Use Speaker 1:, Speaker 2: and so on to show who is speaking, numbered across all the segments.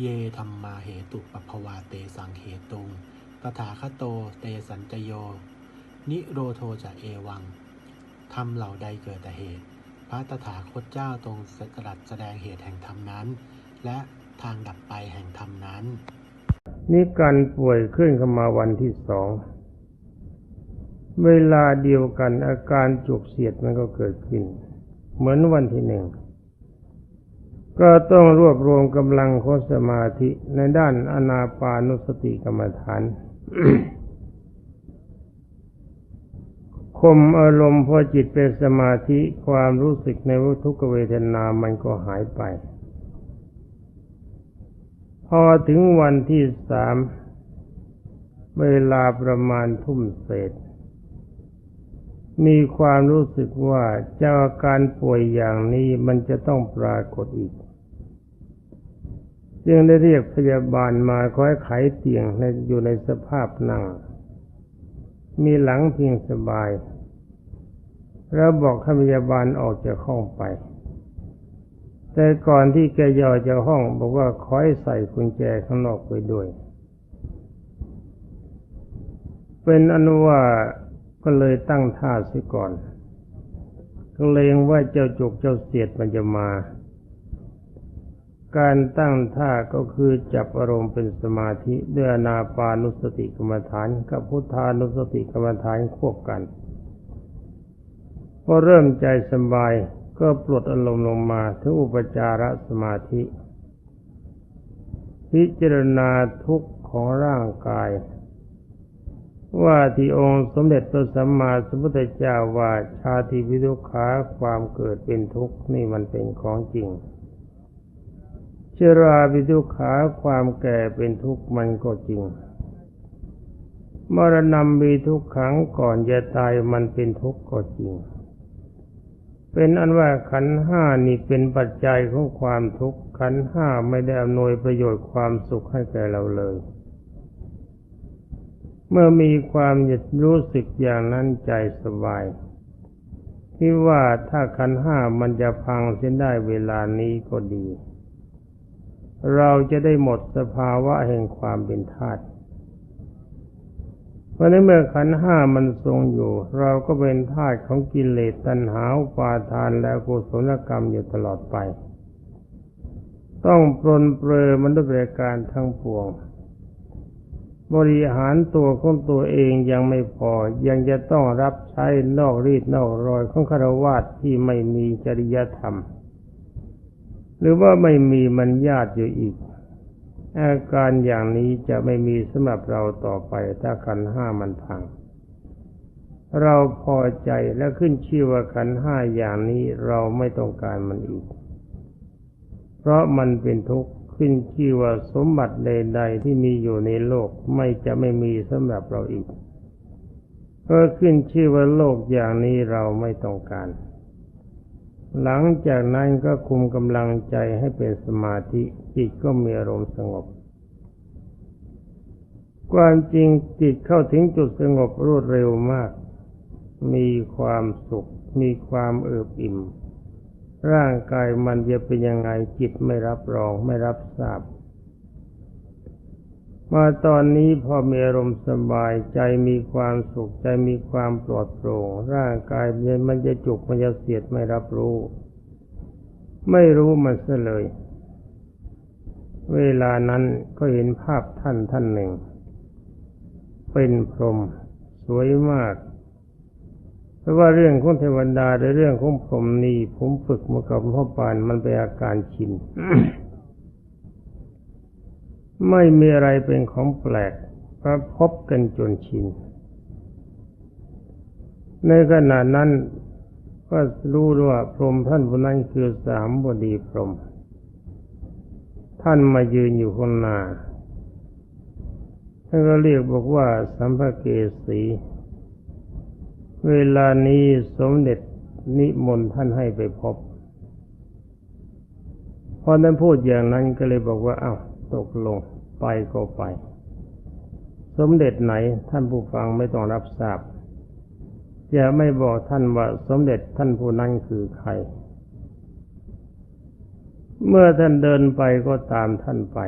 Speaker 1: เยธรรมาเหตุปภวาเตสังเหตุงตถาคโตเตสัญจโย นิโรโทจะเอวังทำเหล่าใดเกิดแต่เหตุ พระตถาคตเจ้าทรงตรัสแสดงเหตุแห่งธรรมนั้น และทางดับไปแห่งธรรมนั้น
Speaker 2: นี่การป่วยขึ้นเข้ามาวันที่สอง เวลาเดียวกันอาการจุกเสียดมันก็เกิดขึ้น เหมือนวันที่หนึ่ง ก็ต้องรวบรวมกำลังของสมาธิในด้านอนาปานุสติกรรมฐานคมอารมณ์พอจิตเป็นสมาธิความรู้สึกในวัตทุกเวทนามันก็หายไป พอถึงวันที่สามเวลาประมาณทุ่มเศษ มีความรู้สึกว่าเจ้าอาการป่วยอย่างนี้มันจะต้องปรากฏอีก จึงได้เรียกพยาบาลมาคอยไขเตียงในอยู่ในสภาพนั่ง มีหลังเพียงสบาย แล้วบอกให้พยาบาลออกจากห้องไป แต่ก่อนที่แกย่อจากห้องบอกว่าขอให้ใส่กุญแจข้างนอกไปด้วย เป็นอนุว่าก็เลยตั้งท่าเสียก่อนเกรงว่าเจ้าจุกเจ้าเสียดมันจะมา การตั้งท่าก็คือจับอารมณ์เป็นสมาธิด้วยอนาปานุสติกรรมฐานกับพุทธานุสติกรรมฐานควบกันพอเริ่มใจสบายก็ปลดอารมณ์ลงมาถึงอุปจารสมาธิ พิจารณาทุกข์ของร่างกาย ว่าที่องค์สมเด็จพระสัมมาสัมพุทธเจ้าว่าชาติวิทุขาความเกิดเป็นทุกข์นี่มันเป็นของจริง ชราวิทุขาความแก่เป็นทุกข์มันก็จริง มรณะมีทุกขังก่อนจะตายมันเป็นทุกข์ก็จริง เป็นอันว่าขันห้านี่เป็นปัจจัยของความทุกข์ขันห้าไม่ได้อำนวยประโยชน์ความสุขให้แก่เราเลย เมื่อมีความหยุดรู้สึกอย่างนั้นใจสบายที่ว่าถ้าขันห้ามันจะพังเส้นได้เวลานี้ก็ดี เราจะได้หมดสภาวะแห่งความเป็นธาตุเพราะในเมื่อขันห้ามันทรงอยู่ เราก็เป็นธาตุของกิเลสตัณหาปาทานและกุศลกรรมอยู่ตลอดไป ต้องปรนเปรอมันด้วยประการทั้งปวง บริหารตัวของตัวเองยังไม่พอ ยังจะต้องรับใช้นอกรีดนอกรอยของคารวาสที่ไม่มีจริยธรรม หรือว่าไม่มีมันญาติอยู่อีก อาการอย่างนี้จะไม่มีสำหรับเราต่อไปถ้าขันห้ามันพัง เราพอใจและขึ้นชื่อว่าขันห้าอย่างนี้เราไม่ต้องการมันอีก เพราะมันเป็นทุกข์ขึ้นชื่อว่าสมบัติใด ๆ ที่มีอยู่ในโลกไม่จะไม่มีสำหรับเราอีกก็ขึ้นชื่อว่าโลกอย่างนี้เราไม่ต้องการ หลังจากนั้นก็คุมกำลังใจให้เป็นสมาธิจิตก็มีอารมณ์สงบ ความจริงจิตเข้าถึงจุดสงบรวดเร็วมาก มีความสุข มีความเอิบอิ่ม ร่างกายมันจะเป็นยังไงจิตไม่รับรองไม่รับทราบ มาตอนนี้พอมีอารมณ์สบายใจมีความสุขใจมีความปลอดโปร่ง ร่างกายมันจะจุกมันจะเสียดไม่รับรู้ ไม่รู้มันเสียเลย เวลานั้นก็เห็นภาพท่านท่านหนึ่ง เป็นพรหมสวยมาก เพราะว่าเรื่องของเทวดาหรือเรื่องของพรหมนี่ผมฝึกมากับพ่อปานมันเป็นอาการชิน ไม่มีอะไรเป็นของแปลกเพราะพบกันจนชิน ในขณะนั้นก็รู้ว่าพรหมท่านผู้นั้นคือสามบดีพรหมท่านมายืนอยู่ข้างหน้าท่านก็เรียกบอกว่าสัมภเกสี เวลานี้สมเด็จนิมนต์ท่านให้ไปพบ พอท่านพูดอย่างนั้นก็เลยบอกว่าเอา้า ตกลงไปก็ไป สมเด็จไหนท่านผู้ฟังไม่ต้องรับทราบอย่าไม่บอกท่านว่าสมเด็จท่านผู้นั้นคือใคร เมื่อท่านเดินไปก็ตามท่านไป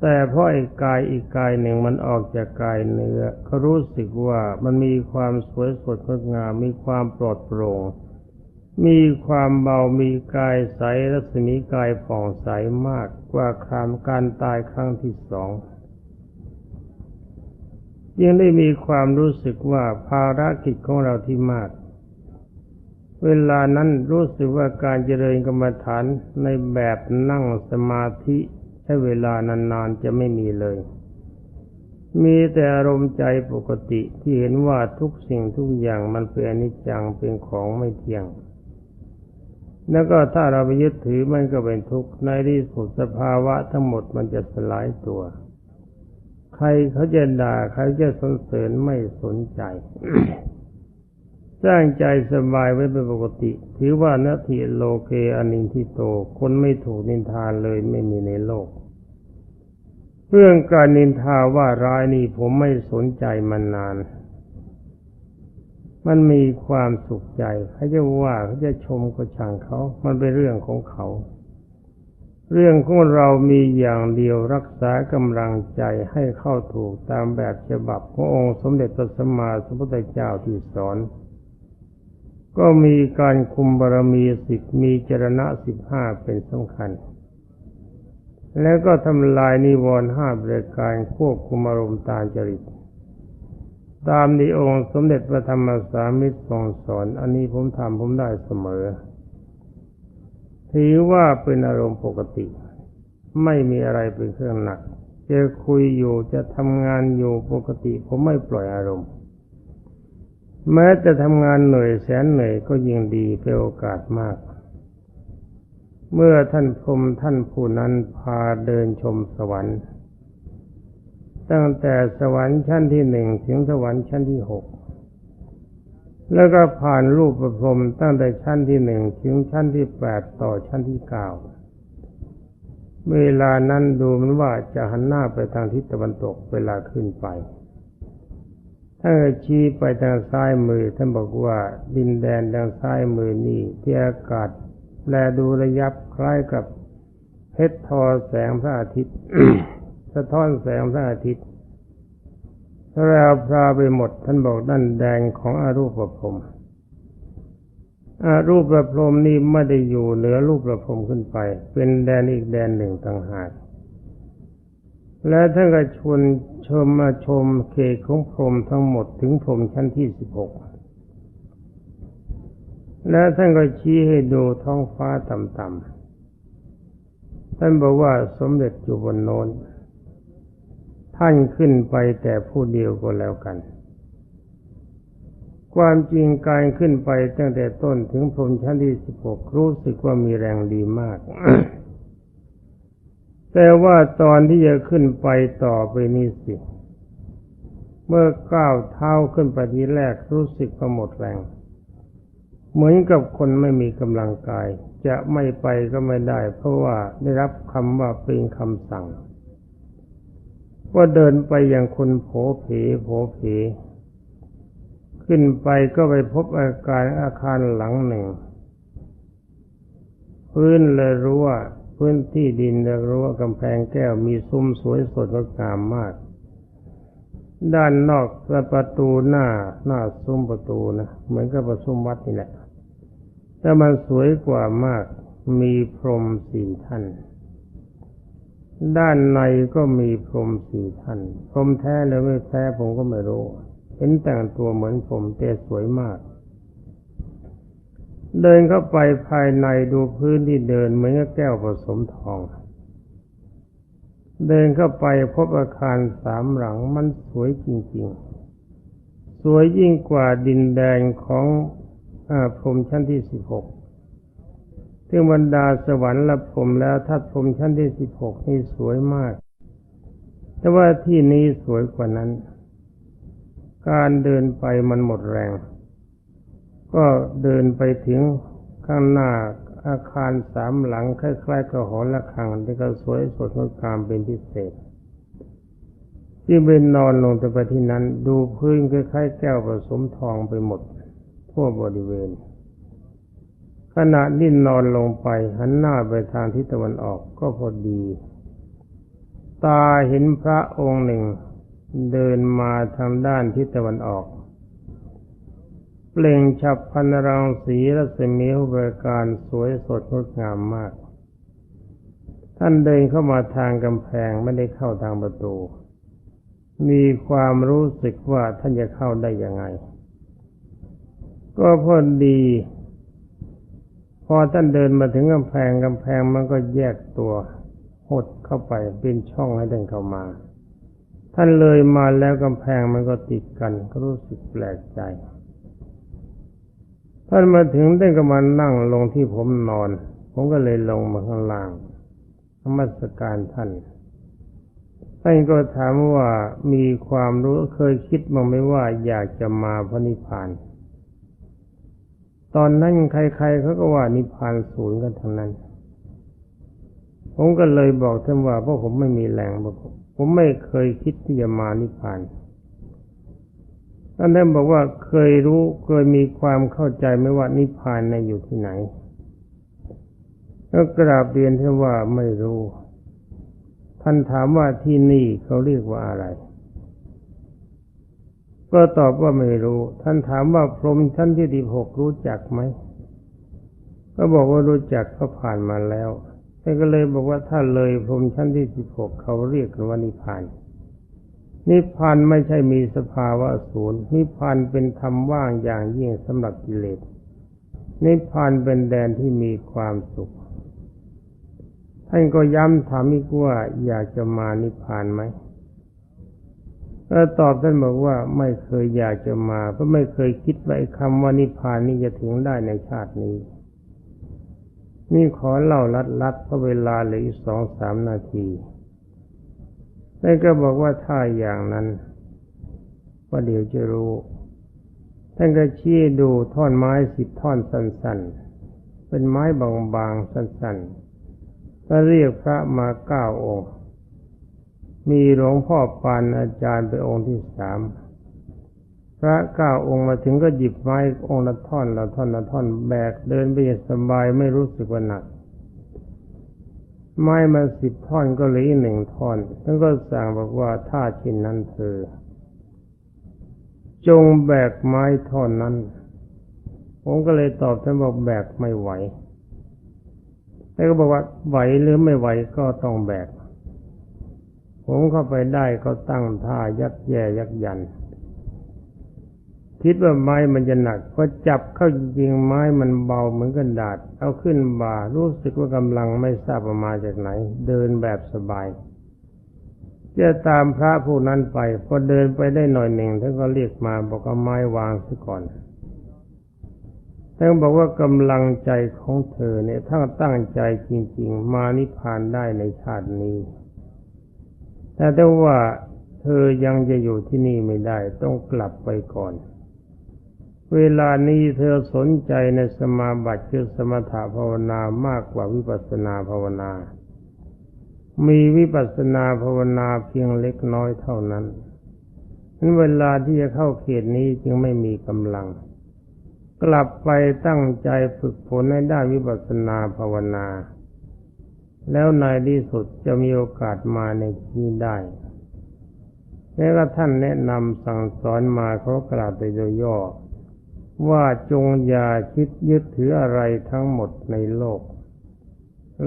Speaker 2: แต่เพราะไอ้กายอีกกายหนึ่งมันออกจากกายเนื้อเขารู้สึกว่ามันมีความสวยสดงดงามมีความปลอดโปร่ง มีความเบามีกายใสรัศมีกายผ่องใสมากกว่าครามการตายครั้งที่สองยังได้มีความรู้สึกว่าภารกิจของเราที่มาก เวลานั้นรู้สึกว่าการเจริญกรรมฐานในแบบนั่งสมาธิใช้เวลานานๆจะไม่มีเลย มีแต่อารมณ์ใจปกติที่เห็นว่าทุกสิ่งทุกอย่างมันเป็นอนิจจังเป็นของไม่เที่ยง แล้วก็ถ้าเราไปยึดถือมันก็เป็นทุกข์ในที่สุดสภาวะทั้งหมดมันจะสลายตัว ใครเขาจะด่าใครจะสนเสริญไม่สนใจ สร้างใจสบายไว้เป็นปกติ ถือว่านาทีโลเกอนินทิโต คนไม่ถูกนินทานเลยไม่มีในโลก เรื่องการนินทาว่าร้ายนี่ผมไม่สนใจมานาน มันมีความสุขใจเขาจะว่าเขาจะชมก็ช่างเขา มันเป็นเรื่องของเขา เรื่องของเรามีอย่างเดียวรักษากำลังใจให้เข้าถูกตามแบบฉบับขององค์สมเด็จพระสัมมาสัมพุทธเจ้าที่สอน ก็มีการคุมบารมีสิบมีจรณะสิบห้าเป็นสำคัญ แล้วก็ทำลายนิวรณ์ห้าบริการควบคุมอารมณ์ตาจริต ตามที่องค์สมเด็จพระธรรมสามิตรทรงสอน อันนี้ผมทำผมได้เสมอ ถือว่าเป็นอารมณ์ปกติ ไม่มีอะไรเป็นเครื่องหนัก จะคุยอยู่จะทำงานอยู่ปกติ ผมไม่ปล่อยอารมณ์ แม้จะทำงานเหนื่อยแสนเหนื่อยก็ยิ่งดีเป็นโอกาสมาก เมื่อท่านพรมท่านผู้นั้นพาเดินชมสวรรค์ ตั้งแต่สวรรค์ชั้นที่หนึ่งถึงสวรรค์ชั้นที่หกแล้วก็ผ่านรูปประพรมตั้งแต่ชั้นที่หนึ่งถึงชั้นที่แปดต่อชั้นที่เก้าเวลานั้นดูมันว่าจะหันหน้าไปทางทิศตะวันตกเวลาขึ้นไป ถ้าชี้ไปทางซ้ายมือท่านบอกว่าดินแดนทางซ้ายมือนี่ที่อากาศแลดูระยับคล้ายกับเพชรทอแสงพระอาทิตย์ สะท้อนแสงพระอาทิตย์แล้วพราไปหมด ท่านบอกด้านแดงของอารูปประพรมอารูปประพรมนี่ไม่ได้อยู่เหนือรูปประพรมขึ้นไป เป็นแดนอีกแดนหนึ่งต่างหากและท่านก็ชวนชมมาชมเขตของพรหมทั้งหมดถึงพรหมชั้นที่สิบหกและท่านก็ชี้ให้ดูท้องฟ้าต่ำๆท่านบอกว่าสมเด็จอยู่บนโน้น ท่านขึ้นไปแต่ผู้เดียวก็แล้วกัน ความจริงการขึ้นไปตั้งแต่ต้นถึงพรมชั้นที่สิบหกรู้สึกว่ามีแรงดีมาก แต่ว่าตอนที่จะขึ้นไปต่อไปนี่สิ เมื่อก้าวเท้าขึ้นไปทีแรกรู้สึกว่าหมดแรง เหมือนกับคนไม่มีกำลังกาย จะไม่ไปก็ไม่ได้ เพราะว่าได้รับคำว่าเป็นคำสั่ง ว่าเดินไปอย่างคนโผเพโผเพขึ้นไปก็ไปพบอาการอาคารหลังหนึ่ง พื้นเลยรู้ว่าพื้นที่ดินเลยรู้ว่ากำแพงแก้วมีซุ้มสวยสดงดงามมาก ด้านนอกประตูหน้าหน้าซุ้มประตูนะเหมือนกับประซุ้มวัดนี่แหละแต่มันสวยกว่ามากมีพรมสี่ท่าน ด้านในก็มีพรหมสี่ท่านพรหมแท้หรือไม่แท้ผมก็ไม่รู้ เห็นแต่งตัวเหมือนผมแต่สวยมาก เดินเข้าไปภายในดูพื้นที่เดินเหมือนกับแก้วผสมทอง เดินเข้าไปพบอาคารสามหลังมันสวยจริงๆ สวยยิ่งกว่าดินแดนของอพรหมชั้นที่สิบหก ถึงบรรดาสวรรค์และพรหมแล้วถ้าพรหมชั้นที่สิบหกนี่สวยมาก แต่ว่าที่นี้สวยกว่านั้น การเดินไปมันหมดแรง ก็เดินไปถึงข้างหน้าอาคารสามหลังคล้ายๆกับหอระฆังที่ก็สวยสดงดงามเป็นพิเศษที่เป็นนอนลงไปที่นั้น ดูพื้นคล้ายๆแก้วผสมทองไปหมด ทั่วบริเวณ ณะที่นอนลงไป หันหน้าไปทางทิศตะวันออกก็พอดี ตาเห็นพระองค์หนึ่ง เดินมาทางด้านทิศตะวันออก เปล่งฉับพันรังสีรัศมีบริการสวยสดงดงามมาก ท่านเดินเข้ามาทางกำแพงไม่ได้เข้าทางประตู มีความรู้สึกว่าท่านจะเข้าได้ยังไง ก็พอดี อท่านเดินมาถึงกำแพงกำแพงมันก็แยกตัวหดเข้าไปเป็นช่องให้ท่านเข้ามา ท่านเลยมาแล้วกำแพงมันก็ติดกันก็รู้สึกแปลกใจ ท่านมาถึงท่านก็มานั่งลงที่ผมนอน ผมก็เลยลงมาข้างล่างนมัสการท่านท่านก็ถามว่ามีความรู้เคยคิดบ้างไหมว่าอยากจะมาพระนิพพาน ตอนนั้นใครๆเขาก็ว่านิพพานศูนย์กันทั้งนั้น ผมก็เลยบอกท่านว่าเพราะผมไม่มีแรงบอกผมไม่เคยคิดที่จะมานิพพานท่านได้บอกว่าเคยรู้เคยมีความเข้าใจไหมว่านิพพานในอยู่ที่ไหนก็กราบเรียนท่านว่าไม่รู้ ท่านถามว่าที่นี่เขาเรียกว่าอะไร ก็ตอบว่าไม่รู้ ท่านถามว่าพรหมชั้นที่สิบหกรู้จักไหม ก็บอกว่ารู้จักก็ผ่านมาแล้วท่านก็เลยบอกว่าถ้าเลยพรหมชั้นที่สิบหกเขาเรียกกันว่านิพพาน นิพพานไม่ใช่มีสภาวะศูนย์ นิพพานเป็นธรรมว่างอย่างยิ่งสำหรับกิเลส นิพพานเป็นแดนที่มีความสุข ท่านก็ย้ำถามอีกว่าอยากจะมานิพพานไหม ก็ตอบท่านบอกว่าไม่เคยอยากจะมาเพราะไม่เคยคิดว่าคำว่านิพพานนี้จะถึงได้ในชาตินี้ นี่ขอเล่าลัดๆเพราะเวลาเหลืออีกสองสามนาทีท่านก็บอกว่าถ้าอย่างนั้นว่าเดี๋ยวจะรู้ ท่านก็ชี้ดูท่อนไม้สิบท่อนสั้นๆ เป็นไม้บางๆสั้นๆถ้าเรียกพระมาเก้าองค์ มีหลวงพ่อปานอาจารย์เป็นองค์ที่สามพระเก้าองค์มาถึงก็หยิบไม้องค์ละท่อนละท่อนละท่อนแบกเดินไปอย่างสบายไม่รู้สึกว่าหนัก ไม้มาสิบท่อนก็เหลืออีกหนึ่งท่อนท่านก็สั่งบอกว่าถ้าเช่นนั้นเธอ จงแบกไม้ท่อนนั้น ผมก็เลยตอบท่านบอกแบกไม่ไหวแล้วก็บอกว่าไหวหรือไม่ไหวก็ต้องแบก ผมเข้าไปได้ก็ตั้งท่ายัดแย่ยักยัน คิดว่าไม้มันจะหนักพอจับเข้าจริงไม้มันเบาเหมือนกันดาษ เอาขึ้นบ่ารู้สึกว่ากำลังไม่ทราบว่ามาจากไหน เดินแบบสบายจะตามพระผู้นั้นไป พอเดินไปได้หน่อยหนึ่งท่านก็เรียกมาบอกเอาไม้วางซะก่อนท่านบอกว่ากำลังใจของเธอเนี่ยถ้าตั้งใจจริง ๆ มานิพพานได้ในชาตินี้ แต่ถ้าว่าเธอยังจะอยู่ที่นี่ไม่ได้ ต้องกลับไปก่อน เวลานี้เธอสนใจในสมาบัติคือสมถภาวนามากกว่าวิปัสสนาภาวนา มีวิปัสสนาภาวนาเพียงเล็กน้อยเท่านั้นนั้นเวลาที่จะเข้าเขตนี้จึงไม่มีกำลัง กลับไปตั้งใจฝึกฝนให้ได้วิปัสสนาภาวนา แล้วในที่สุดจะมีโอกาสมาในที่นี้ได้ แล้วก็ท่านแนะนำสั่งสอนมาเขากล่าวไปโดยย่อ ว่าจงอย่าคิดยึดถืออะไรทั้งหมดในโลก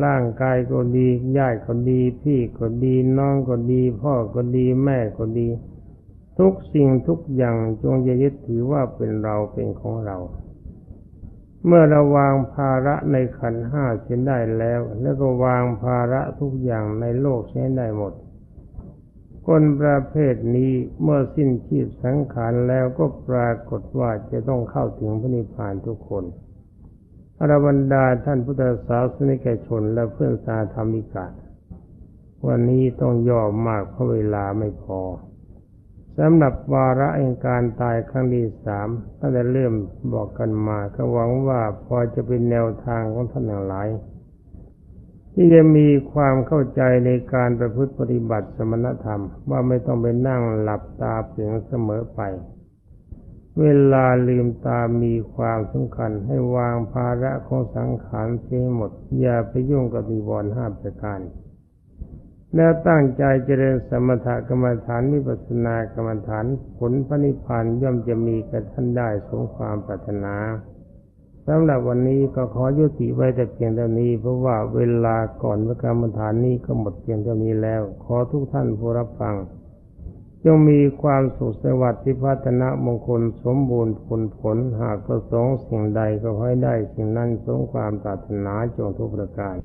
Speaker 2: ร่างกายก็ดีญาติก็ดี พี่ก็ดีน้องก็ดี พ่อก็ดีแม่ก็ดี ทุกสิ่งทุกอย่างจงอย่ายึดถือว่าเป็นเราเป็นของเรา เมื่อเราวางภาระในขันห้าเสียได้แล้ว แล้วก็วางภาระทุกอย่างในโลกเสียได้หมด คนประเภทนี้เมื่อสิ้นชีพสังขารแล้วก็ปรากฏว่าจะต้องเข้าถึงพระนิพพานทุกคนอรบรรดาท่านพุทธศาสนิกชนและเพื่อนสาธรรมิกาวันนี้ต้องย่อมากเพราะเวลาไม่พอ สำหรับวาระแห่งการตายครั้งที่สามตั้งแต่เริ่มบอกกันมาก็หวังว่าพอจะเป็นแนวทางของท่านทั้งหลาย ที่จะมีความเข้าใจในการประพฤติปฏิบัติสมณธรรม ว่าไม่ต้องไปนั่งหลับตาเพียงเสมอไป เวลาลืมตามีความสำคัญให้วางภาระของสังขารเสียหมด อย่าไปยุ่งกับนิวรห้าประการ แล้วตั้งใจเจริญสมถกรรมฐานวิปัสสนากรรมฐานผลพระนิพพานย่อมจะมีกับท่านได้สมความปรารถนาสำหรับวันนี้ก็ขอยุติไว้แต่เพียงเท่านี้ เพราะว่าเวลาก่อนกรรมฐานนี้ก็หมดเพียงเท่านี้แล้ว ขอทุกท่านผู้รับฟัง จงมีความสุขสวัสดิ์ที่พัฒนามงคลสมบูรณ์ผลผลหากประสงค์สิ่งใดก็ให้ได้สิ่งนั้นสมความปรารถนาจงทุกประการ